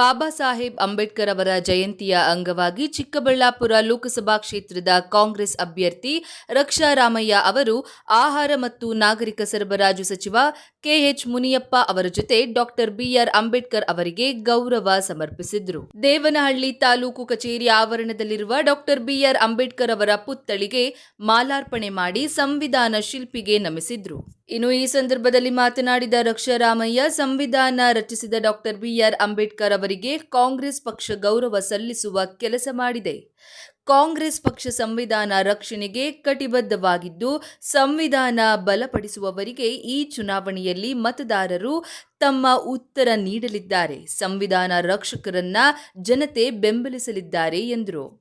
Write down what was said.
ಬಾಬಾ ಸಾಹೇಬ್ ಅಂಬೇಡ್ಕರ್ ಅವರ ಜಯಂತಿಯ ಅಂಗವಾಗಿ ಚಿಕ್ಕಬಳ್ಳಾಪುರ ಲೋಕಸಭಾ ಕ್ಷೇತ್ರದ ಕಾಂಗ್ರೆಸ್ ಅಭ್ಯರ್ಥಿ ರಕ್ಷಾ ರಾಮಯ್ಯ ಅವರು ಆಹಾರ ಮತ್ತು ನಾಗರಿಕ ಸರಬರಾಜು ಸಚಿವ ಕೆಎಚ್ ಮುನಿಯಪ್ಪ ಅವರ ಜೊತೆ ಡಾಕ್ಟರ್ ಬಿಆರ್ ಅಂಬೇಡ್ಕರ್ ಅವರಿಗೆ ಗೌರವ ಸಮರ್ಪಿಸಿದರು. ದೇವನಹಳ್ಳಿ ತಾಲೂಕು ಕಚೇರಿ ಆವರಣದಲ್ಲಿರುವ ಡಾಕ್ಟರ್ ಬಿಆರ್ ಅಂಬೇಡ್ಕರ್ ಅವರ ಪುತ್ಥಳಿಗೆ ಮಾಲಾರ್ಪಣೆ ಮಾಡಿ ಸಂವಿಧಾನ ಶಿಲ್ಪಿಗೆ ನಮಿಸಿದ್ರು. ಇನ್ನು ಈ ಸಂದರ್ಭದಲ್ಲಿ ಮಾತನಾಡಿದ ರಕ್ಷಾರಾಮಯ್ಯ, ಸಂವಿಧಾನ ರಚಿಸಿದ ಡಾಕ್ಟರ್ ಬಿಆರ್ ಅಂಬೇಡ್ಕರ್ ಅವರಿಗೆ ಕಾಂಗ್ರೆಸ್ ಪಕ್ಷ ಗೌರವ ಸಲ್ಲಿಸುವ ಕೆಲಸ ಮಾಡಿದೆ. ಕಾಂಗ್ರೆಸ್ ಪಕ್ಷ ಸಂವಿಧಾನ ರಕ್ಷಣೆಗೆ ಕಟಿಬದ್ಧವಾಗಿದ್ದು, ಸಂವಿಧಾನ ಬಲಪಡಿಸುವವರಿಗೆ ಈ ಚುನಾವಣೆಯಲ್ಲಿ ಮತದಾರರು ತಮ್ಮ ಉತ್ತರ ನೀಡಲಿದ್ದಾರೆ. ಸಂವಿಧಾನ ರಕ್ಷಕರನ್ನ ಜನತೆ ಬೆಂಬಲಿಸಲಿದ್ದಾರೆ ಎಂದರು.